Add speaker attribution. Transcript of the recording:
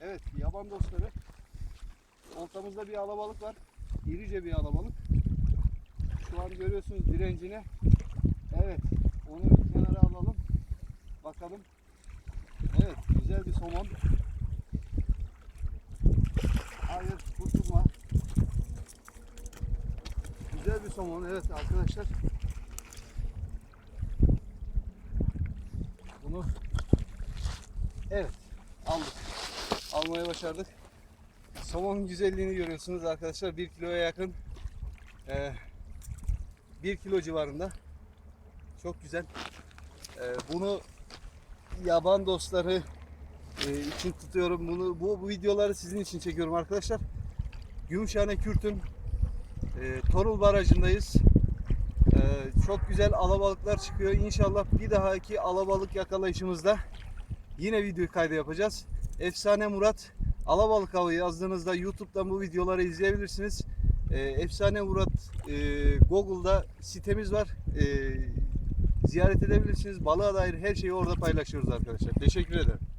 Speaker 1: Evet yaban dostları. Oltamızda bir alabalık var. İrice bir alabalık. Şu an görüyorsunuz direncini. Evet onu bir kenara alalım. Bakalım. Evet güzel bir somon. Hayır kurtulma. Güzel bir somon evet arkadaşlar. Bunu evet aldık. Almaya başardık. Somon güzelliğini görüyorsunuz arkadaşlar. 1 kiloya yakın. Ee, 1 kilo civarında. Çok güzel. Ee, bunu yaban dostları e, için tutuyorum. Bunu bu, bu videoları sizin için çekiyorum arkadaşlar. Gümüşhane Kürt'ün e, Torul Barajı'ndayız. E, çok güzel alabalıklar çıkıyor. İnşallah bir dahaki alabalık yakalayışımızda yine video kaydı yapacağız. Efsane Murat alabalık avı yazdığınızda YouTube'dan bu videoları izleyebilirsiniz. E, Efsane Murat e, Google'da sitemiz var. E, ziyaret edebilirsiniz. Balığa dair her şeyi orada paylaşıyoruz arkadaşlar. Teşekkür ederim.